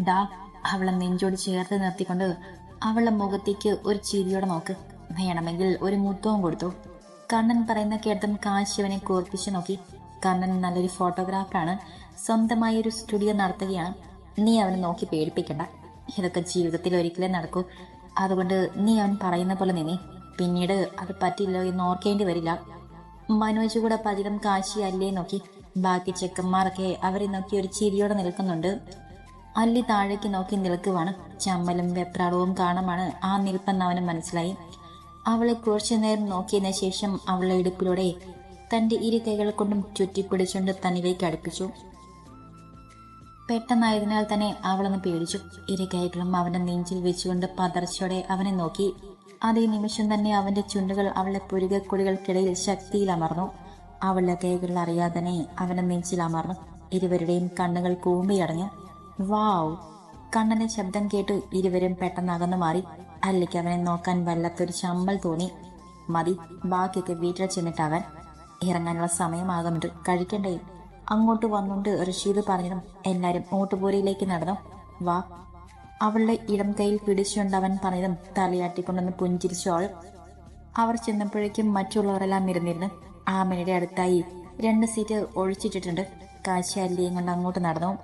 ഡാ അവളെ നെഞ്ചോട് ചേർത്ത് നിർത്തിക്കൊണ്ട് അവളുടെ മുഖത്തേക്ക് ഒരു ചിരിയോടെ നോക്ക്. വേണമെങ്കിൽ ഒരു മുത്തവും കൊടുത്തു. കണ്ണൻ പറയുന്ന കേട്ടതും കാശിവനെ കോർപ്പിച്ചു നോക്കി. കണ്ണൻ നല്ലൊരു ഫോട്ടോഗ്രാഫറാണ്. സ്വന്തമായി ഒരു സ്റ്റുഡിയോ നടത്തുകയാണ്. നീ അവനെ നോക്കി പേടിപ്പിക്കണ്ട. ഇതൊക്കെ ജീവിതത്തിൽ ഒരിക്കലേ നടക്കൂ. അതുകൊണ്ട് നീ അവൻ പറയുന്ന പോലെ നിന്നെ. പിന്നീട് അത് പറ്റില്ല എന്ന് ഓർക്കേണ്ടി വരില്ല. മനോജ് കൂടെ പതിലും കാശി അല്ലേ നോക്കി. ബാക്കി ചെക്കന്മാരൊക്കെ അവരെ നോക്കി ഒരു ചിരിയോടെ നിൽക്കുന്നുണ്ട്. അല്ലി താഴേക്ക് നോക്കി നിൽക്കുവാണ്. ചമ്മലും വെപ്രാളവും കാണുമാണ്. ആ നിൽപ്പെന്ന് അവന് മനസ്സിലായി. അവളെ കുറച്ചു നേരം നോക്കിയതിനു ശേഷം അവളെ ഇടുപ്പിലൂടെ തന്റെ ഇരു കൈകൾ കൊണ്ടും ചുറ്റിപ്പിടിച്ചുകൊണ്ട് തന്നിലേക്ക് അടുപ്പിച്ചു. പെട്ടെന്നായതിനാൽ തന്നെ അവളൊന്ന് പേടിച്ചു. ഇരു കൈകളും അവന്റെ നെഞ്ചിൽ വെച്ചുകൊണ്ട് പതർച്ചയോടെ അവനെ നോക്കി. അതേ നിമിഷം തന്നെ അവന്റെ ചുണ്ടുകൾ അവളുടെ പുരുകക്കൊടികൾക്കിടയിൽ ശക്തിയിൽ അമർന്നു. അവളുടെ കൈകൾ അറിയാതെ അവന്റെ നെഞ്ചിൽ അമർന്നു. ഇരുവരുടെയും കണ്ണുകൾ കൂമ്പിയടഞ്ഞു വാവ്. കണ്ണന്റെ ശബ്ദം കേട്ട് ഇരുവരും പെട്ടെന്ന് അകന്നു മാറി. അല്ലിക്ക് അവനെ നോക്കാൻ വല്ലാത്തൊരു ചമ്മൽ തോന്നി. മതി ബാക്കിയൊക്കെ വീട്ടിൽ ചെന്നിട്ട് അവൻ. ഇറങ്ങാനുള്ള സമയമാകുന്നുണ്ട് കഴിക്കണ്ടേ? അങ്ങോട്ട് വന്നുകൊണ്ട് റഷീദ് പറഞ്ഞതും എല്ലാരും ഓട്ടുപൂരയിലേക്ക് നടന്നു. വാ. അവളുടെ ഇടം കൈയിൽ പിടിച്ചുകൊണ്ട് അവൻ പറഞ്ഞതും തലയാട്ടിക്കൊണ്ടൊന്ന് പുഞ്ചിരിച്ചു അവൾ. അവർ ചെന്നപ്പോഴേക്കും മറ്റുള്ളവരെല്ലാം ഇരുന്നിരുന്നു. ആമനയുടെ അടുത്തായി രണ്ട് സീറ്റ് ഒഴിച്ചിട്ടിട്ടുണ്ട്. കാശി അല്ലിയും കൊണ്ട് അങ്ങോട്ട് നടന്നു.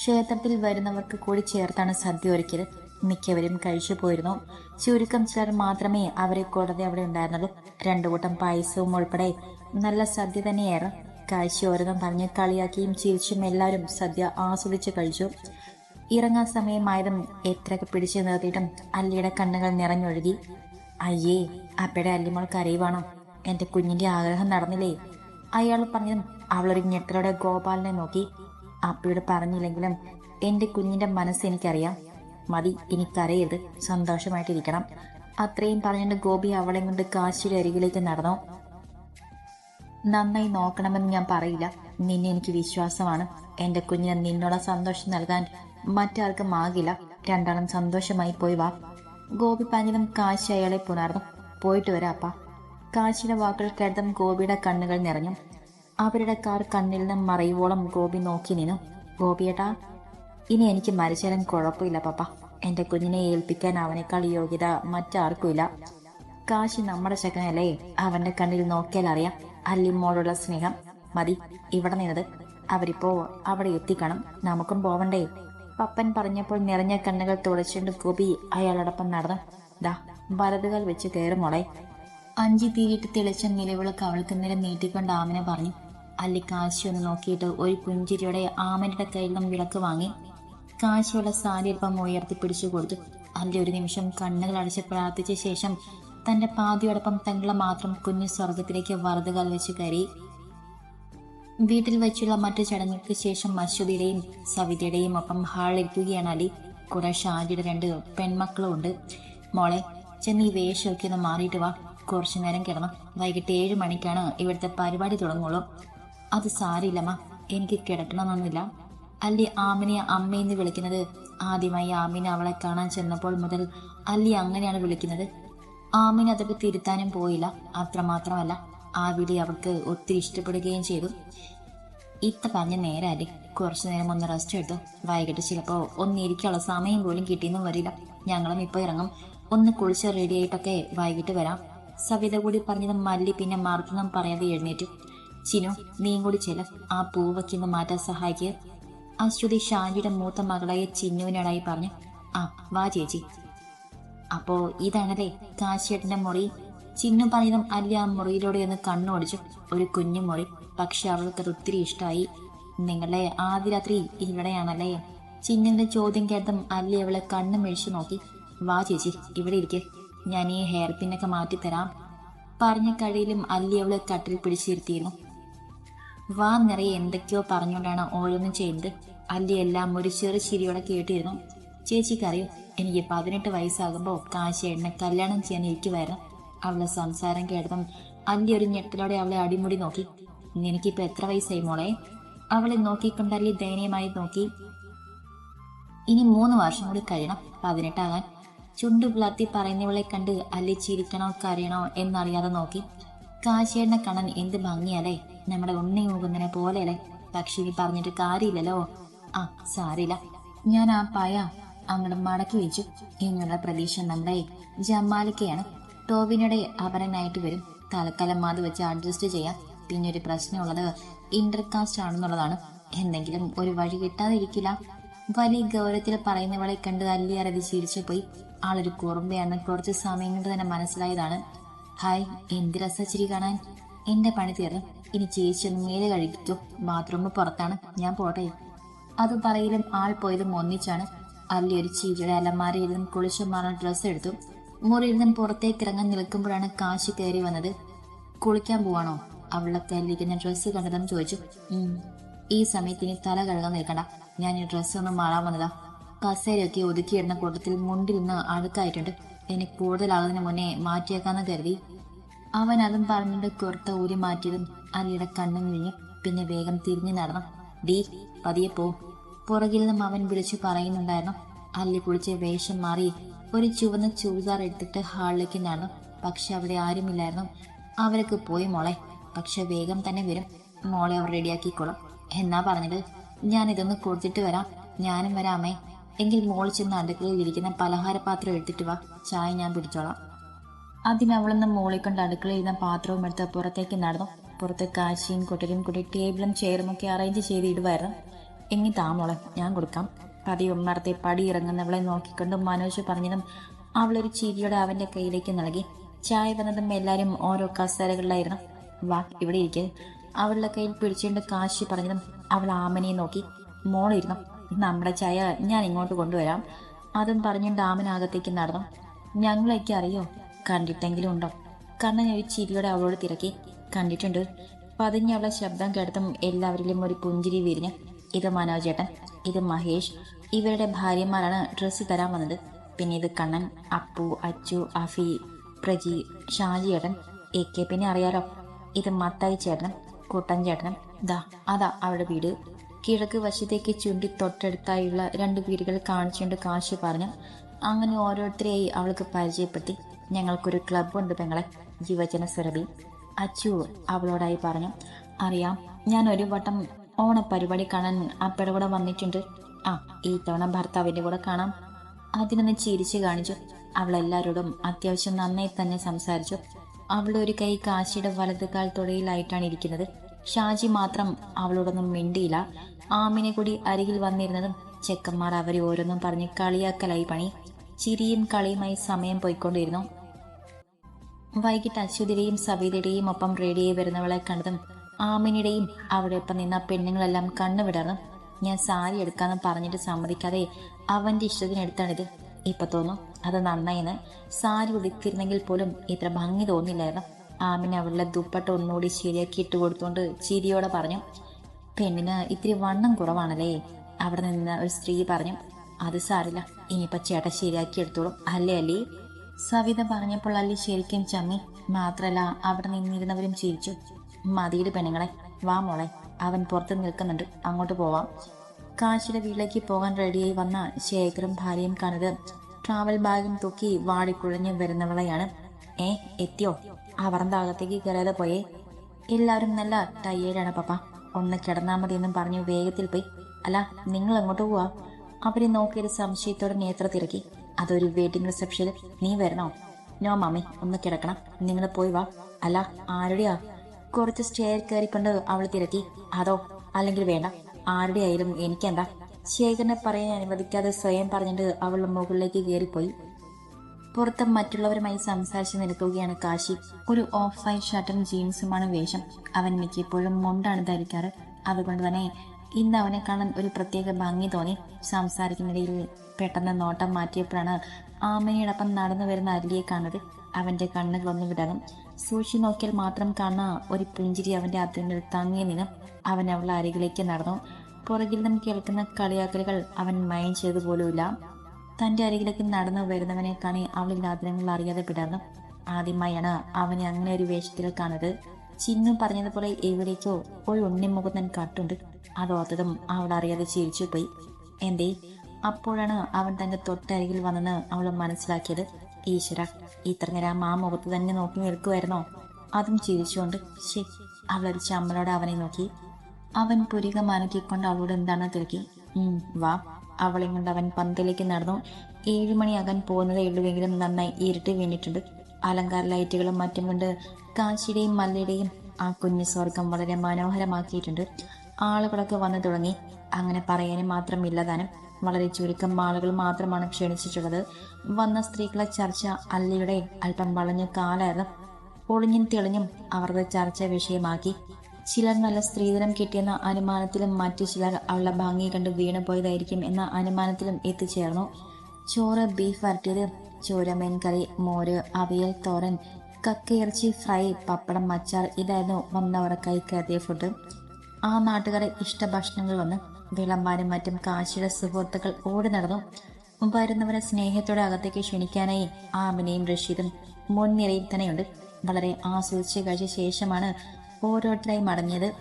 ക്ഷേത്രത്തിൽ വരുന്നവർക്ക് കൂടി ചേർത്താണ് സദ്യ ഒരുക്കിയത്. മിക്കവരും കഴിച്ചു പോയിരുന്നു. ചുരുക്കം ചിലർ മാത്രമേ അവരെ കൂടാതെ അവിടെ ഉണ്ടായിരുന്നുള്ളൂ. രണ്ടു കൂട്ടം പായസവും ഉൾപ്പെടെ നല്ല സദ്യ തന്നെയായിരുന്നു. ഓരോന്നും പറഞ്ഞ് കളിയാക്കിയും ചിരിച്ചും എല്ലാവരും സദ്യ ആസ്വദിച്ച് കഴിച്ചു. ഇറങ്ങാൻ സമയമായതും എത്രയൊക്കെ പിടിച്ചു നിർത്തിയിട്ടും അല്ലിയുടെ കണ്ണുകൾ നിറഞ്ഞൊഴുകി. അയ്യേ അപ്പയുടെ അല്ലിമോൾ കരയുവാണോ എന്റെ കുഞ്ഞിന്റെ ആഗ്രഹം നടന്നില്ലേ? അയാൾ പറഞ്ഞതും അവളൊരു ഞെട്ടലോടെ ഗോപാലിനെ നോക്കി. അപ്പയോട് പറഞ്ഞില്ലെങ്കിലും എന്റെ കുഞ്ഞിന്റെ മനസ്സ് എനിക്കറിയാം. മതി ഇനി കരയരുത്. സന്തോഷമായിട്ടിരിക്കണം. അത്രയും പറഞ്ഞുകൊണ്ട് ഗോപി അവളെ കൊണ്ട് കാശിയുടെ അരികിലേക്ക് നടന്നു? നന്നായി നോക്കണമെന്ന് ഞാൻ പറയില്ല. നിന്നെ എനിക്ക് വിശ്വാസമാണ്. എന്റെ കുഞ്ഞിന് നിന്നുള്ള സന്തോഷം നൽകാൻ മറ്റാർക്കും ആകില്ല. രണ്ടാളും സന്തോഷമായി പോയി വാ. ഗോപി പറഞ്ഞതും കാശി അയാളെ പുണർന്നു. പോയിട്ട് വരാം അപ്പ. കാശിയുടെ വാക്കുകൾ കേട്ടതും ഗോപിയുടെ കണ്ണുകൾ നിറഞ്ഞു. അവരുടെ കാർ കണ്ണിൽ നിന്നും മറയുവോളം ഗോപി നോക്കി നിന്നു. ഗോപിയേട്ടാ ഇനി എനിക്ക് മരിച്ചാലും കുഴപ്പമില്ല പപ്പ. എന്റെ കുഞ്ഞിനെ ഏൽപ്പിക്കാൻ അവനേക്കാൾ യോഗ്യത മറ്റാർക്കുമില്ല. കാശി നമ്മുടെ ചക്കനല്ലേ അവന്റെ കണ്ണിൽ നോക്കിയാൽ അറിയാം. അല്ലിമോടുള്ള സ്നേഹം. മതി ഇവിടെ നിന്നത്. അവരിപ്പോ അവിടെ എത്തിക്കണം. നമുക്കും പോവണ്ടേ? പപ്പൻ പറഞ്ഞപ്പോൾ നിറഞ്ഞ കണ്ണുകൾ തുടച്ചുകൊണ്ട് ഗോപി അയാളോടൊപ്പം നടന്നു. ദാ വലതുകൾ വെച്ച് കയറുമോളെ അഞ്ചി തീയിട്ട് തിളച്ച നിലവിളക്ക് അവൾക്ക് നേരെ നീട്ടിക്കൊണ്ട് ആമിനെ പറഞ്ഞു. അല്ലി കാശി ഒന്ന് നോക്കിയിട്ട് ഒരു പുഞ്ചിരിയുടെ ആമന്റെ കയ്യിൽ നിന്നും വിളക്ക് വാങ്ങി കാശിയുള്ള ഉയർത്തി പിടിച്ചു കൊടുത്തു. അല്ലി ഒരു നിമിഷം കണ്ണുകൾ അടച്ച് പ്രാർത്ഥിച്ച ശേഷം തന്റെ പാതിയോടൊപ്പം തങ്ങളെ മാത്രം കുഞ്ഞു സ്വർഗത്തിലേക്ക് വറുതുകാൽ വെച്ച് കയറി. വീട്ടിൽ വെച്ചുള്ള മറ്റു ചടങ്ങുകൾക്ക് ശേഷം മസ്ജിദിയുടെയും സവിതയുടെയും ഒപ്പം ഹാളിരിക്കുകയാണ് അലി. കൂടെ ഷാജിയുടെ രണ്ട് പെൺമക്കളും ഉണ്ട്. മോളെ ചെന്ന് ഈ വേഷമൊക്കെ ഒന്ന് മാറിയിട്ട് വാ. കുറച്ചു നേരം കിടന്നു. വൈകിട്ട് ഏഴ് മണിക്കാണ് ഇവിടുത്തെ പരിപാടി തുടങ്ങുള്ളൂ. അത് സാരില്ലമ്മ. എനിക്ക് കിടക്കണമെന്നൊന്നുമില്ല അല്ലി ആമിനെ അമ്മയെന്ന് വിളിക്കുന്നത്. ആദ്യമായി ആമിനെ അവളെ കാണാൻ ചെന്നപ്പോൾ മുതൽ അല്ലി അങ്ങനെയാണ് വിളിക്കുന്നത്. ആമിന് അതൊക്കെ തിരുത്താനും പോയില്ല. അത്രമാത്രമല്ല. ആ വിളി അവൾക്ക് ഒത്തിരി ഇഷ്ടപ്പെടുകയും ചെയ്തു. ഇത്ത പറഞ്ഞ നേരല്ലേ കുറച്ചു നേരം ഒന്ന് റെസ്റ്റ് എടുത്തു. വൈകിട്ട് ചിലപ്പോൾ ഒന്നിരിക്കാനുള്ള സമയം പോലും കിട്ടിയെന്നും വരില്ല. ഞങ്ങളും ഇപ്പോൾ ഇറങ്ങും. ഒന്ന് കുളിച്ച് റെഡി ആയിട്ടൊക്കെ വൈകിട്ട് വരാം. സവിത കൂടി പറഞ്ഞത് മല്ലി പിന്നെ മറുത്തൊന്നും പറയാതെ എഴുന്നേറ്റു. ചിനു നീയും കൂടി ചെല ആ പൂവയ്ക്കൊന്ന് മാറ്റാൻ സഹായിക്കുക അശ്വതി ഷാജിയുടെ മൂത്ത മകളായ ചിന്നുവിനോടായി പറഞ്ഞു ആ വാ ചേച്ചി. അപ്പോ ഇതാണല്ലേ കാശിയേട്ടന്റെ മുറി ചിന്നു പറയുന്നതും അല്ല ആ മുറിയിലൂടെ ഒന്ന് കണ്ണോടിച്ചു ഒരു കുഞ്ഞു മുറി. പക്ഷെ അവൾക്ക് അത് ഒത്തിരി ഇഷ്ടമായി നിങ്ങളെ ആദ്യ രാത്രി ഇവിടെയാണല്ലേ? ചിന്നുവിന്റെ ചോദ്യം കേട്ടതും അല്ലി അവളെ കണ്ണു മെഴിച്ചു നോക്കി. വാ ചേച്ചി ഇവിടെ ഇരിക്കെ. ഞാൻ ഈ ഹെയർ പിന്നൊക്കെ മാറ്റി തരാം പറഞ്ഞ കഴിയിലും അല്ലി അവളെ കട്ടിൽ പിടിച്ചിരുത്തിയിരുന്നു. വാ നിറയെ എന്തൊക്കെയോ പറഞ്ഞുകൊണ്ടാണ് ഓരോന്നും ചെയ്യുന്നത് അല്ലി എല്ലാം ഒരു ചെറു ചിരിയോടെ കേട്ടിരുന്നു. ചേച്ചിക്കറിയോ എനിക്ക് പതിനെട്ട് വയസ്സാകുമ്പോൾ കാശി എണ്ണ കല്യാണം ചെയ്യാൻ ഇരിക്കുമായിരുന്നു അവളെ സംസാരം കേട്ടതും അല്ലി ഒരു ഞെട്ടലോടെ അവളെ അടിമുടി നോക്കി. നിനക്കിപ്പോ എത്ര വയസ്സായി മോളെ? അവളെ നോക്കിക്കൊണ്ട് അല്ലി ദയനീയമായി നോക്കി. ഇനി മൂന്ന് വർഷം കൂടി കഴിയണം പതിനെട്ടാകാൻ. ചുണ്ടു പിളർത്തി പറയുന്നവളെ കണ്ട് അല്ലി ചിരിക്കണോ കരയണോ എന്നറിയാതെ നോക്കി. കാശിയുടെ കണ്ണൻ എന്ത് ഭംഗിയല്ലേ നമ്മുടെ ഉണ്ണി മുകുന്നതിനെ പോലെയല്ലേ? പക്ഷെ ഇനി പറഞ്ഞിട്ട് കാര്യമില്ലല്ലോ. ആ സാരില്ല ഞാൻ ആ പയ അങ്ങോട്ട് മടക്കി വെച്ചു. എന്നുള്ള പ്രതീക്ഷ നമ്മുടെ ജമാലിക്കയാണ്. ടോവിനയുടെ അപരനായിട്ട് വരും. തൽക്കാലം അത് വെച്ച് അഡ്ജസ്റ്റ് ചെയ്യാം. പിന്നെ ഒരു പ്രശ്നമുള്ളത് ഇന്റർകാസ്റ്റ് ആണെന്നുള്ളതാണ്. എന്തെങ്കിലും ഒരു വഴി കിട്ടാതിരിക്കില്ല. വലിയ ഗൗരവത്തിൽ പറയുന്നവളെ കണ്ട് അല്ലിയറതി ചിരിച്ചു പോയി ആളൊരു കുറുമ്പയാണ് കുറച്ച് സമയം കൊണ്ട് തന്നെ മനസ്സിലായതാണ്. ഹായ് എന്ത് രസച്ചിരി കാണാൻ? എന്റെ പണി തീർന്നു. ഇനി ചേച്ചി ഒന്ന് മേലെ കഴിക്കൂ. ബാത്റൂമിൽ പുറത്താണ്. ഞാൻ പോട്ടെ. അത് പറയലും ആൾ പോയതും ഒന്നിച്ചാണ്. അല്ലെ ഒരു ചീരിയുടെ അലമാരയിൽ നിന്നും കുളിച്ചു മാറാൻ ഡ്രസ് എടുത്തു. മുറിയിൽ നിന്നും പുറത്തേക്ക് ഇറങ്ങാൻ നിൽക്കുമ്പോഴാണ് കാശി കയറി വന്നത്. കുളിക്കാൻ പോവാണോ? അവളെ കല്ലിക്കുന്ന ഡ്രസ്സ് കണ്ടതും ചോദിച്ചു. ഈ സമയത്ത് ഇനി തല കഴുകാൻ നിൽക്കണ്ട. ഞാൻ ഈ ഡ്രസ്സ് ഒന്ന് മാറാൻ വന്നതാ. കസേരയൊക്കെ ഒതുക്കിയിടുന്ന കൂട്ടത്തിൽ മുണ്ടിൽ നിന്ന് അഴുക്കായിട്ടുണ്ട്. ഇനി കൂടുതലാകുന്നതിന് മുന്നേ മാറ്റിയേക്കാന്ന് കരുതി. അവൻ അതും പറഞ്ഞിട്ട് കുർത്ത ഊരി മാറ്റിയതും അലിയുടെ കണ്ണും വിഴിഞ്ഞു പിന്നെ വേഗം തിരിഞ്ഞു നടന്നു. ഡീ പതിയെ പോ. പുറകിൽ നിന്നും അവൻ വിളിച്ചു പറയുന്നുണ്ടായിരുന്നു. അല്ലി കുളിച്ച് വേഷം മാറി ഒരു ചുവന്ന ചൂതാർ എടുത്തിട്ട് ഹാളിലേക്ക് നടന്നു. പക്ഷെ അവിടെ ആരുമില്ലായിരുന്നു. അവരൊക്കെ പോയി മോളെ. പക്ഷെ വേഗം തന്നെ വരും. മോളെ അവർ റെഡിയാക്കിക്കോളും. എന്നാ പറഞ്ഞത്? ഞാൻ ഇതൊന്ന് കൊടുത്തിട്ട് വരാം. ഞാനും വരാമേ എങ്കിൽ മോൾ ചെന്ന് അടുക്കളയിൽ ഇരിക്കുന്ന പലഹാരപാത്രം എടുത്തിട്ട് വാ. ചായ ഞാൻ പിടിച്ചോളാം. ആദ്യം അതിനവളെന്ന് കൊണ്ട് അടുക്കളയിൽ ഇരുന്ന പാത്രവും എടുത്ത് പുറത്തേക്ക് നടന്നു. പുറത്ത് കാശിയും കുട്ടരും കൂടി ടേബിളും ചെയറും ഒക്കെ അറേഞ്ച് ചെയ്ത് ഇടുമായിരുന്നു എങ്ങി താമോളെ ഞാൻ കൊടുക്കാം. പതിയെ ഉമ്മറത്തെ പടി ഇറങ്ങുന്നവളെ നോക്കിക്കൊണ്ട് മനോജ് പറഞ്ഞതും അവളൊരു ചിരിയോടെ അവന്റെ കയ്യിലേക്ക് നൽകി. ചായ വന്നതും എല്ലാവരും ഓരോ കസേരകളിലായിരുന്നു. വാ ഇവിടെ ഇരിക്കുക അവളുടെ കയ്യിൽ പിടിച്ചുകൊണ്ട് കാശി പറഞ്ഞതും അവൾ ആമനെ നോക്കി. മോളിരുന്നു. നമ്മുടെ ചായ ഞാൻ ഇങ്ങോട്ട് കൊണ്ടുവരാം. അതും പറഞ്ഞ് ഡാമിനകത്തേക്ക് നടന്നു. ഞങ്ങളൊക്കെ അറിയോ? കണ്ടിട്ടെങ്കിലും ഉണ്ടോ? കണ്ണൻ ഒരു ചിരിയോടെ അവളോട് തിരക്കി. കണ്ടിട്ടുണ്ട്. പതിഞ്ഞ അവളെ ശബ്ദം കേട്ടതും എല്ലാവരിലും ഒരു പുഞ്ചിരി വിരിഞ്ഞ്. ഇത് മനോജേട്ടൻ ഇത് മഹേഷ്. ഇവരുടെ ഭാര്യമാരാണ് ഡ്രസ്സ് തരാൻ വന്നത്. പിന്നെ ഇത് കണ്ണൻ അപ്പു അച്ചു അഫി പ്രജി ഷാജിയേട്ടൻ എ കെ പിന്നെ അറിയാലോ? ഇത് മത്തായി ചേട്ടനും കുട്ടൻ ചേട്ടനും. ദാ അതാ അവരുടെ വീട്. കിഴക്ക് വശത്തേക്ക് ചൂണ്ടി തൊട്ടടുത്തായുള്ള രണ്ട് വീടുകൾ കാണിച്ചുകൊണ്ട് കാശി പറഞ്ഞു അങ്ങനെ ഓരോരുത്തരെയായി അവൾക്ക് പരിചയപ്പെടുത്തി. ഞങ്ങൾക്കൊരു ക്ലബ്ബുണ്ട് പെങ്ങളെ യുവജന സുരഭി. അച്ചു അവളോടായി പറഞ്ഞു അറിയാം ഞാൻ ഒരു വട്ടം ഓണ പരിപാടി കാണാൻ അപ്പയുടെ കൂടെ വന്നിട്ടുണ്ട്. ആ ഈ തവണ ഭർത്താവിന്റെ കൂടെ കാണാം. അതിനൊന്ന് ചിരിച്ചു കാണിച്ചു. അവൾ എല്ലാവരോടും അത്യാവശ്യം നന്നായി തന്നെ സംസാരിച്ചു. അവളുടെ ഒരു കൈ കാശിയുടെ വലത് കാൽ തുടയിലായിട്ടാണ് ഇരിക്കുന്നത്. ഷാജി മാത്രം അവളോടൊന്നും മിണ്ടിയില്ല. ആമിനെ കൂടി അരികിൽ വന്നിരുന്നതും ചെക്കന്മാർ അവരെ ഓരോന്നും പറഞ്ഞ് കളിയാക്കലായി പണി. ചിരിയും കളിയുമായി സമയം പോയിക്കൊണ്ടിരുന്നു. വൈകിട്ട് അശ്വതിയുടെയും സവിതയുടെയും ഒപ്പം റേഡിയോയിൽ വരുന്നവളെ കണ്ടതും ആമിനിയുടെയും അവിടെ ഒപ്പം നിന്ന പെണ്ണുങ്ങളെല്ലാം കണ്ണുവിടർന്നു ഞാൻ സാരി എടുക്കാന്ന് പറഞ്ഞിട്ട് സമ്മതിക്കാതെ അവന്റെ ഇഷ്ടത്തിനെടുത്താണിത് ഇപ്പൊ തോന്നും അത് നന്നായിന്ന്. സാരി ഉടുത്തിരുന്നെങ്കിൽ പോലും ഇത്ര ഭംഗി തോന്നില്ലായിരുന്നു. ആമിന് അവളുടെ ദുപ്പട്ട ഒന്നുകൂടി ശരിയാക്കി ഇട്ട് കൊടുത്തുകൊണ്ട് ചിരിയോടെ പറഞ്ഞു പെണ്ണിന് ഇത്തിരി വണ്ണം കുറവാണല്ലേ? അവിടെ നിന്ന് ഒരു സ്ത്രീ പറഞ്ഞു അത് സാരില്ല ഇനിയിപ്പോൾ ചേട്ടൻ ശരിയാക്കി എടുത്തോളും അല്ലേ അല്ലി സവിത പറഞ്ഞപ്പോൾ അല്ലി ശരിക്കും ചമ്മി മാത്രല്ല അവിടെ നിന്നിരുന്നവരും ചിരിച്ചു മതിയുടെ പെണ്ണുങ്ങളെ വാ മോളെ അവൻ പുറത്ത് നിൽക്കുന്നുണ്ട് അങ്ങോട്ട് പോവാം. കാശിയുടെ വീട്ടിലേക്ക് പോകാൻ റെഡിയായി വന്ന ശേഖരും ഭാര്യയും കണ്ടത് ട്രാവൽ ബാഗും തൂക്കി വാടിക്കുഴഞ്ഞ് വരുന്നവളെയാണ്. ഏ എത്തിയോ? അവർ അകത്തേക്ക് കയറാതെ പോയേ. എല്ലാവരും നല്ല ടയേർഡാണ് പപ്പ. ഒന്ന് കിടന്നാൽ മതി എന്നും പറഞ്ഞു വേഗത്തിൽ പോയി. അല്ല നിങ്ങൾ എങ്ങോട്ട് പോവാ? അവരെ നോക്കിയൊരു സംശയത്തോടെ നേത്ര തിരക്കി അതൊരു വെയിറ്റിംഗ് റിസപ്ഷനിൽ നീ വരണോ? നോ മാമി ഒന്ന് കിടക്കണം. നിങ്ങൾ പോയി വാ. അല്ല ആരുടെയാ? കുറച്ച് സ്റ്റെയർ കയറിക്കൊണ്ട് അവൾ തിരക്കി. അതോ അല്ലെങ്കിൽ വേണ്ട. ആരുടെ ആയാലും എനിക്കെന്താ? ശേഖരനെ പറയാൻ അനുവദിക്കാതെ സ്വയം പറഞ്ഞിട്ട് അവൾ മുകളിലേക്ക് കയറിപ്പോയി. പുറത്ത് മറ്റുള്ളവരുമായി സംസാരിച്ച് നിൽക്കുകയാണ് കാശി. ഒരു ഓഫ് വൈറ്റ് ഷർട്ടും ജീൻസുമാണ് വേഷം. അവൻ മിക്കപ്പോഴും മുണ്ടാണ് ധരിക്കാറ്. അതുകൊണ്ട് തന്നെ ഇന്ന് അവനെ കാണാൻ ഒരു പ്രത്യേക ഭംഗി തോന്നി. സംസാരിക്കുന്നിടയിൽ പെട്ടെന്ന് നോട്ടം മാറ്റിയപ്പോഴാണ് ആമയോടൊപ്പം നടന്നു വരുന്ന അല്ലിയെ കാണുന്നത്. അവന്റെ കണ്ണുകളൊന്നും വിടണം സൂക്ഷി നോക്കിയാൽ മാത്രം കാണുന്ന ഒരു പുഞ്ചിരി അവന്റെ അതിരിൽ തങ്ങിയ നിന്ന്. അവൻ അവളുടെ അരികിലേക്ക് നടന്നു. പുറകിൽ നിന്നും കേൾക്കുന്ന കളിയാക്കലുകൾ അവൻ മൈൻഡ് ചെയ്തു പോലുമില്ല തന്റെ അരികിലേക്ക് നടന്നു വരുന്നവനെ കാണി അവളിൽ ആഗ്രഹങ്ങൾ അറിയാതെ പിടർന്നു ആദ്യമായാണ് അവനെ അങ്ങനെ ഒരു വേഷത്തിൽ കാണുന്നത്. ചിന്നു പറഞ്ഞതുപോലെ എവിടേക്കോ ഒരു ഉണ്ണിമുഖത്തൻ കാട്ടുണ്ട്. അതോർത്തതും അവൾ അറിയാതെ ചിരിച്ചു പോയി. എന്തേ? അപ്പോഴാണ് അവൻ തന്റെ തൊട്ടരികിൽ വന്നെന്ന് അവൾ മനസ്സിലാക്കിയത്. ഈശ്വര ഇത്ര നേരം ആ മുഖത്ത് തന്നെ നോക്കി നിൽക്കുമായിരുന്നോ അതും ചിരിച്ചുകൊണ്ട് ശരി അവളൊരു ചമ്മലോടെ അവനെ നോക്കി. അവൻ പുരിക മാനക്കിക്കൊണ്ട് അവളോട് എന്താണ് തിരക്കി? വാ. അവളെയും കൊണ്ട് അവൻ പന്തലേക്ക് നടന്നു. ഏഴുമണിയാകാൻ പോകുന്നതേ ഉള്ളുവെങ്കിലും നന്നായി ഇരുട്ട് വീണിട്ടുണ്ട്. അലങ്കാര ലൈറ്റുകളും മറ്റും കൊണ്ട് കാശിയുടെയും മല്ലയുടെയും ആ കുഞ്ഞു സ്വർഗം വളരെ മനോഹരമാക്കിയിട്ടുണ്ട്. ആളുകളൊക്കെ വന്നു തുടങ്ങി. അങ്ങനെ പറയാനും മാത്രമില്ലതാനും വളരെ ചുരുക്കം ആളുകൾ മാത്രമാണ് ക്ഷണിച്ചിട്ടുള്ളത്. വന്ന സ്ത്രീകളെ ചർച്ച അല്ലിയുടെ അല്പം വളഞ്ഞ കാലായിരുന്നു. ഒളിഞ്ഞും തെളിഞ്ഞും അവരുടെ ചർച്ച വിഷയമാക്കി. ചിലർ നല്ല സ്ത്രീധനം കിട്ടിയെന്ന അനുമാനത്തിലും മറ്റു ചിലർ അവളുടെ ഭംഗി കണ്ട് വീണുപോയതായിരിക്കും എന്ന അനുമാനത്തിലും എത്തിച്ചേർന്നു. ചോറ് ബീഫ് വരട്ടിയത് ചോര മീൻകറി മോര് അവിയൽ തോരൻ കക്കയിറച്ചി ഫ്രൈ പപ്പടം അച്ചാർ ഇതായിരുന്നു വന്നവരുടെ കൈ കയറിയ ഫുഡ് ആ നാട്ടുകാരെ ഇഷ്ട ഭക്ഷണങ്ങൾ വന്ന് വിളമ്പാനും മറ്റും കാശിയുടെ സുഹൃത്തുക്കൾ ഓടി നടന്നു. വരുന്നവരെ സ്നേഹത്തോടെ അകത്തേക്ക് ക്ഷണിക്കാനായി ആമിനെയും റഷീദും മുൻനിരയിൽ തന്നെയുണ്ട്. വളരെ ആസ്വദിച്ച് കഴിച്ച ശേഷമാണ് ഓരോരുത്തരായി മടങ്ങിയത്.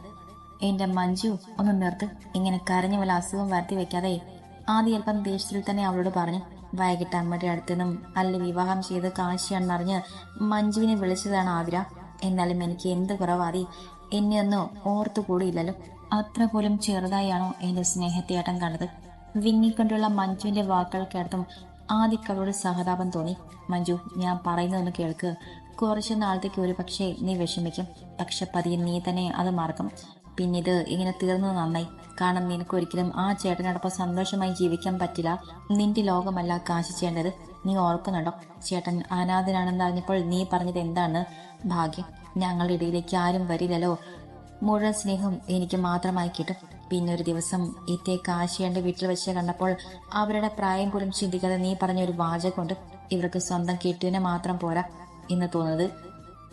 എന്റെ മഞ്ജു ഒന്ന് നിർത്ത്. ഇങ്ങനെ കരഞ്ഞു വല്ല അസുഖം വരുത്തി വെക്കാതെ ആദ്യ അല്പം ദേഷ്യത്തിൽ തന്നെ അവളോട് പറഞ്ഞു വൈകിട്ട് അമ്മയുടെ അടുത്തു നിന്നും അല്ല വിവാഹം ചെയ്ത് കാശിയാണെന്നറിഞ്ഞ് മഞ്ജുവിനെ വിളിച്ചതാണ് ആതിര. എന്നാലും എനിക്ക് എന്ത് കുറവാതി എന്നെ ഒന്നും ഓർത്തു കൂടിയില്ലല്ലോ. അത്ര പോലും ചെറുതായാണോ എന്റെ സ്നേഹത്തെയാട്ടം കണ്ടത്? വിങ്ങിക്കൊണ്ടുള്ള വാക്കുകൾ കേട്ടതും ആദിക്കവളോട് സഹതാപം തോന്നി. മഞ്ജു ഞാൻ പറയുന്നതൊന്ന് കേൾക്ക്. കുറച്ചു നാളത്തേക്ക് ഒരു പക്ഷേ നീ വിഷമിക്കും. പക്ഷെ പതിയെ നീ തന്നെ അത് മറക്കും. പിന്നിത് ഇങ്ങനെ തീർന്നു നന്നായി. കാരണം നിനക്ക് ഒരിക്കലും ആ ചേട്ടനോടൊപ്പം സന്തോഷമായി ജീവിക്കാൻ പറ്റില്ല. നിന്റെ ലോകമല്ല കാശിച്ചേണ്ടത് നീ ഓർക്കുന്നുണ്ടോ? ചേട്ടൻ അനാഥനാണെന്ന് അറിഞ്ഞപ്പോൾ നീ പറഞ്ഞത് എന്താണ്? ഭാഗ്യം. ഞങ്ങളുടെ ഇടയിലേക്ക് ആരും വരില്ലല്ലോ. മുഴുവൻ സ്നേഹം എനിക്ക് മാത്രമായി കിട്ടും. പിന്നെ ഒരു ദിവസം ഇത്തേ കാശിയന്റെ വീട്ടിൽ വെച്ച് കണ്ടപ്പോൾ അവരുടെ പ്രായം പോലും ചിന്തിക്കാതെ നീ പറഞ്ഞ ഒരു വാചകമുണ്ട്. ഇവർക്ക് സ്വന്തം കെട്ടിനെ മാത്രം പോരാ. എന്ന് തോന്നുന്നത്.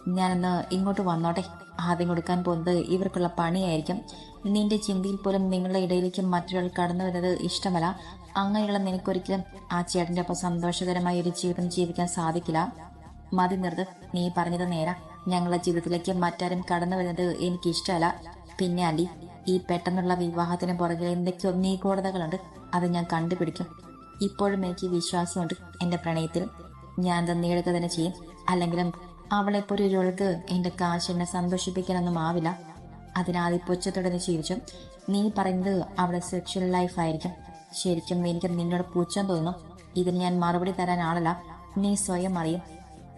ഞാനൊന്ന് ഇങ്ങോട്ട് വന്നോട്ടെ. ആദ്യം കൊടുക്കാൻ പോകുന്നത് ഇവർക്കുള്ള പണിയായിരിക്കും. നിന്റെ ചിന്തയിൽ പോലും നിങ്ങളുടെ ഇടയിലേക്ക് മറ്റൊരാൾ കടന്നു വരുന്നത് ഇഷ്ടമല്ല. അങ്ങനെയുള്ള നിനക്കൊരിക്കലും ആ ചേട്ടന്റെ ഒപ്പം സന്തോഷകരമായ ഒരു ജീവിതം ജീവിക്കാൻ സാധിക്കില്ല. മതി നിർത്ത് നീ പറഞ്ഞത് നേരാ. ഞങ്ങളുടെ ജീവിതത്തിലേക്ക് മറ്റാരും കടന്നു വരുന്നത് എനിക്ക് ഇഷ്ടമല്ല പിന്നെ അലി ഈ പെട്ടെന്നുള്ള വിവാഹത്തിന് പുറകിൽ എന്തൊക്കെയോ നീക്കോടതകളുണ്ട് അത് ഞാൻ കണ്ടുപിടിക്കും. ഇപ്പോഴും എനിക്ക് വിശ്വാസമുണ്ട് എന്റെ പ്രണയത്തിൽ. ഞാൻ തന്നെയെടുക്കുക തന്നെ ചെയ്യും. അല്ലെങ്കിലും അവളെ ഒരാൾക്ക് എന്റെ കാശ് എന്നെ സന്തോഷിപ്പിക്കാനൊന്നും ആവില്ല. അതിനാദ്യം പുച്ഛത്തോടെ ജീവിച്ചു നീ പറയുന്നത് അവളെ സെക്ഷൽ ലൈഫ് ആയിരിക്കും. ശരിക്കും എനിക്ക് നിന്നോട് പൂച്ചം തോന്നുന്നു. ഇതിന് ഞാൻ മറുപടി തരാൻ ആളല്ല. നീ സ്വയം അറിയും.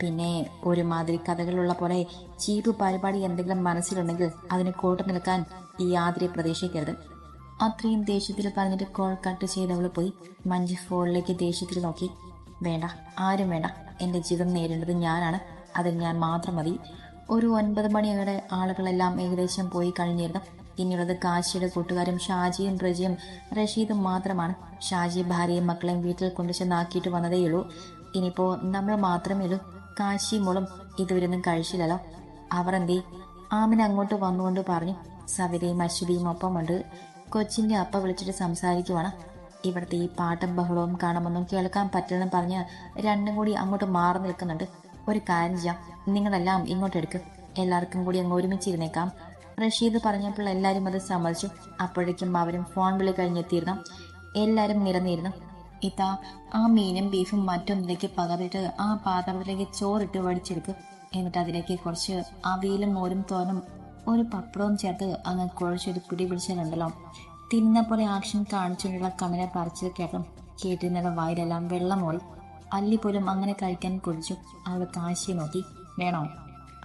പിന്നെ ഒരുമാതിരി കഥകളുള്ള പോലെ ചീപ്പ് പരിപാടി എന്തെങ്കിലും മനസ്സിലുണ്ടെങ്കിൽ അതിന് കോട്ട് നിൽക്കാൻ ഈ ആതിരെ പ്രതീക്ഷിക്കരുത്. അത്രയും ദേഷ്യത്തിൽ പറഞ്ഞിട്ട് കോൾ കട്ട് ചെയ്തവൾ പോയി. മഞ്ജു ഫോണിലേക്ക് ദേഷ്യത്തിൽ നോക്കി. വേണ്ട ആരും വേണ്ട. എന്റെ ജീവിതം നേരിടുന്നത് ഞാനാണ്. അതിൽ ഞാൻ മാത്രം മതി. ഒരു ഒൻപത് മണിയോടെ ആളുകളെല്ലാം ഏകദേശം പോയി കഴിഞ്ഞിരുന്നു. ഇനിയുള്ളത് കാശിയുടെ കൂട്ടുകാരും ഷാജിയും റജിയും റഷീദും മാത്രമാണ്. ഷാജി ഭാര്യയും മക്കളെയും വീട്ടിൽ കൊണ്ടു ചെന്നാക്കിയിട്ട് വന്നതേയുള്ളൂ ഇനിയിപ്പോൾ നമ്മൾ മാത്രമേ ഉള്ളൂ. കാശി മോളും ഇതുവരെയൊന്നും കഴിച്ചില്ലല്ലോ. അവർ എന്തേ? ആമിന് അങ്ങോട്ട് വന്നുകൊണ്ട് പറഞ്ഞു സവിതയും അശ്വതിയും ഒപ്പമുണ്ട്. കൊച്ചിന്റെ അപ്പ വിളിച്ചിട്ട് സംസാരിക്കുവാണ്. ഇവിടുത്തെ ഈ പാട്ടും ബഹളവും കാണുമൊന്നും കേൾക്കാൻ പറ്റില്ലെന്ന് പറഞ്ഞ് രണ്ടും കൂടി അങ്ങോട്ട് മാറി നിൽക്കുന്നുണ്ട്. ഒരു കാര്യം ചെയ്യാം. നിങ്ങളെല്ലാം ഇങ്ങോട്ട് എടുക്കും. എല്ലാവർക്കും കൂടി അങ്ങ് ഒരുമിച്ചിരുന്നേക്കാം റഷീദ് പറഞ്ഞപ്പോൾ എല്ലാവരും അത് സമ്മതിച്ചു. അപ്പോഴേക്കും അവരും ഫോൺ വിളി കഴിഞ്ഞെത്തിയിരുന്നു. എല്ലാവരും നിരന്നിരുന്നു. ഇതാ ആ മീനും ബീഫും മറ്റൊന്നിലേക്ക് പകർന്നിട്ട് ആ പാത്രത്തിലേക്ക് ചോറിട്ട് വടിച്ചെടുക്കും. എന്നിട്ട് അതിലേക്ക് കുറച്ച് അവിയലും മോരും തോനും ഒരു പപ്പടവും ചേർത്ത് അങ്ങ് കുഴച്ചൊരു പിടി പിടിച്ചാലുണ്ടല്ലോ തിന്ന പോലെ ആക്ഷൻ കാണിച്ചുകൊണ്ടുള്ള കമല പറിച്ചത് കേട്ടും കേട്ടിരുന്നവരുടെ വായിലെല്ലാം വെള്ളം അല്ലി പോലും അങ്ങനെ കഴിക്കാൻ കുടിച്ചു അവൾ കാശിയെ നോക്കി. വേണോ?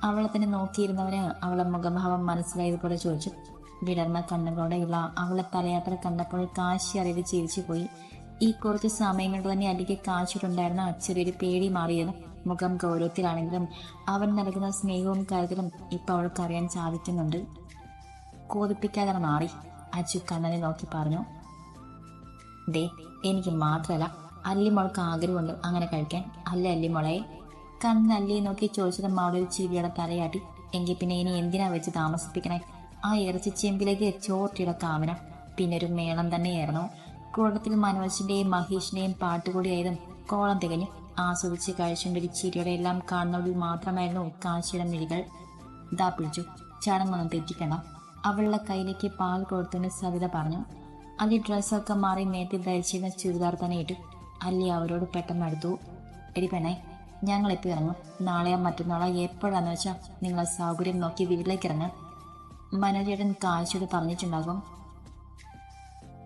അവളെ തന്നെ നോക്കിയിരുന്നവന് അവളെ മുഖഭാവം മനസ്സിലായതുപോലെ ചോദിച്ചു. വിടർന്ന കണ്ണുകളോടെയുള്ള അവളെ തലയാത്ര കണ്ടപ്പോൾ കാശി അറിയത് ചിരിച്ചു പോയി. ഈ കുറച്ച് സമയം കൊണ്ട് തന്നെ അല്ലിക്ക് കാശിട്ടുണ്ടായിരുന്ന ചെറിയൊരു പേടി മാറിയത്. മുഖം ഗൗരവത്തിലാണെങ്കിലും അവൻ നൽകുന്ന സ്നേഹവും കരുതലും ഇപ്പൊ അവൾക്ക് അറിയാൻ സാധിക്കുന്നുണ്ട് കോതിപ്പിക്കാതെ മാറി. അച്ചു കണ്ണനെ നോക്കി പറഞ്ഞു ദേ എനിക്ക് മാത്രമല്ല അല്ലിമോൾക്ക് ആഗ്രഹമുണ്ട് അങ്ങനെ കഴിക്കാൻ. അല്ല അല്ലിമോളെ? കണ്ണൻ അല്ലിയെ നോക്കി ചോദിച്ചത് അവളെ ഒരു ചിരിയുടെ തലയാട്ടി. എങ്കിൽ പിന്നെ ഇനി എന്തിനാ വെച്ച് താമസിപ്പിക്കണേ? ആ ഇറച്ചി ചെമ്പിലേക്ക് ചോട്ടിയുടെ കാമന. പിന്നെ ഒരു മേളം തന്നെയായിരുന്നു. കൂട്ടത്തിൽ മനോജിന്റെയും മഹേഷിന്റെയും പാട്ടുകൂടിയായതും കോളം തികഞ്ഞു. ആസ്വദിച്ച് കഴിച്ചുകൊണ്ടൊരു ചിരിയുടെ എല്ലാം കാണുന്നവരിൽ മാത്രമായിരുന്നു കാശിയുടെ മിഴികൾ. ദാ പിടിച്ചു. ചടങ്ങൊന്നും തെറ്റിക്കണ്ട. അവളുടെ കയ്യിലേക്ക് പാൽ കൊടുത്തുകൊണ്ട് സവിത പറഞ്ഞു അല്ലി ഡ്രസ്സൊക്കെ മാറി നേരത്തെ ധരിച്ചിരുന്ന ചുരിദാർ തന്നെ ഇട്ടു. അല്ലി അവരോട് പെട്ടെന്ന് അടുത്തു എടി പെണ്ണേ ഞങ്ങൾ എത്തി ഇറങ്ങും? നാളെയോ മറ്റന്നാളോ? എപ്പോഴാന്ന് വെച്ചാൽ നിങ്ങളെ സൗകര്യം നോക്കി വീട്ടിലേക്ക് ഇറങ്ങാം മനോജേട്ടൻ കാഴ്ചയോട് പറഞ്ഞിട്ടുണ്ടാകും.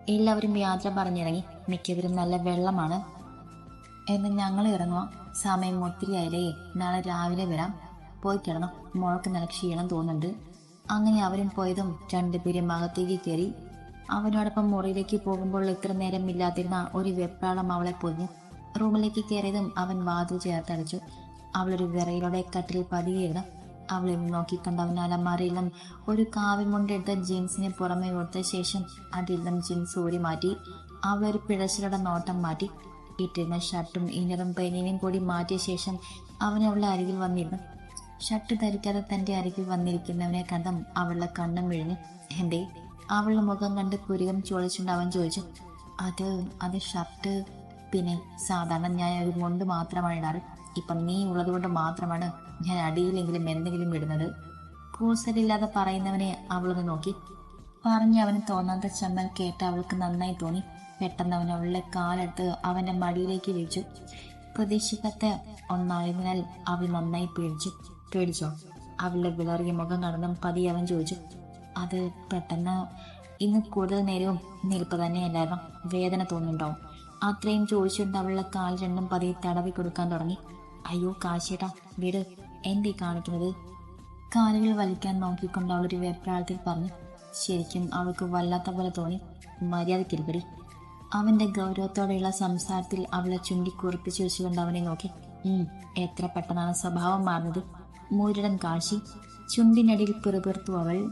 എല്ലാവരും യാത്ര പറഞ്ഞിറങ്ങി. മിക്കവരും നല്ല വെള്ളമാണ്. എന്ന് ഞങ്ങൾ ഇറങ്ങുക സമയം ഒത്തിരി ആയില്ലേ. നാളെ രാവിലെ വരാം. പോയി കിടന്നു. മുഴക്ക് നല്ല ക്ഷീണം തോന്നുന്നുണ്ട്. അങ്ങനെ അവരും പോയതും രണ്ടുപേരും അകത്തേക്ക് കയറി. അവനോടൊപ്പം മുറിയിലേക്ക് പോകുമ്പോൾ ഇത്ര നേരം ഇല്ലാതിരുന്ന ഒരു വെപ്രാളം അവളെ പൊതിഞ്ഞു റൂമിലേക്ക് കയറിയതും അവൻ വാതിൽ ചേർത്തടച്ചു. അവളൊരു വിറയിലൂടെ കട്ടിൽ പതിയിരുന്നു അവളെ നോക്കിക്കണ്ട അവൻ അലമാരയിൽ നിന്നും ഒരു കാവ്യമുണ്ടെടുത്ത ജീൻസിനെ പുറമെ കൊടുത്ത ശേഷം നിന്നും ജീൻസ് ഊരി മാറ്റി അവളൊരു പിഴച്ചിലൂടെ നോട്ടം മാറ്റി. ഇട്ടിരുന്ന ഷർട്ടും ഇന്നറും പെനിയും കൂടി മാറ്റിയ ശേഷം അവൻ അവളുടെ അരികിൽ വന്നിരുന്നു. ഷർട്ട് ധരിക്കാതെ തന്റെ അരികിൽ വന്നിരിക്കുന്നവനെ കണ്ടും അവളുടെ കണ്ണും വിഴിഞ്ഞു എന്തേ? അവളുടെ മുഖം കണ്ട് പുരികം ചോദിച്ചുകൊണ്ട് അവൻ ചോദിച്ചു. അത് അത് ഷർട്ട് പിന്നെ സാധാരണ ഞാൻ ഒരു മുണ്ട് മാത്രമാണ് ഇടാറ്. ഇപ്പം നീ ഉള്ളത് കൊണ്ട് മാത്രമാണ് ഞാൻ അടിയിലെങ്കിലും എന്തെങ്കിലും ഇടുന്നത്. കൂസലില്ലാതെ പറയുന്നവനെ അവളൊന്ന് നോക്കി. പറഞ്ഞ് അവന് തോന്നാത്ത ചമ്മൽ കേട്ട് അവൾക്ക് നന്നായി തോന്നി. പെട്ടെന്ന് അവൻ അവളുടെ കാലെടുത്ത് അവന്റെ മടിയിലേക്ക് വിളിച്ചു പ്രതീക്ഷിക്കാത്ത ഒന്നായതിനാൽ അവൾ നന്നായി പേടിച്ചു പേടിച്ചോ? അവളുടെ വിളറിയ മുഖം കടന്നും പതി അവൻ ചോദിച്ചു. അത് പെട്ടെന്ന് ഇന്ന് കൂടുതൽ നേരവും നിൽപ്പ് തന്നെയല്ലായിരുന്നു? വേദന തോന്നുന്നുണ്ടാവും. അത്രയും ചോദിച്ചുകൊണ്ട് അവളുടെ കാൽ രണ്ടും പതിയെ തടവി കൊടുക്കാൻ തുടങ്ങി. അയ്യോ കാശേട്ടാ വീട് എന്തേ കാണിക്കുന്നത്? കാലുകൾ വലിക്കാൻ നോക്കിക്കൊണ്ട് അവളൊരു വെപ്രാളത്തിൽ പറഞ്ഞു. ശരിക്കും അവൾക്ക് വല്ലാത്ത പോലെ തോന്നി. മര്യാദക്കിരുപടി അവന്റെ ഗൗരവത്തോടെയുള്ള സംസാരത്തിൽ അവളെ ചുണ്ടി കുറിപ്പിച്ചു വെച്ചുകൊണ്ട് അവനെ നോക്കി. എത്ര പെട്ടെന്നാണ് സ്വഭാവം മാറുന്നത്. മൂരിടം കാശി. ചുണ്ടിനടിയിൽ പിറുപിറുത്തു അവൾ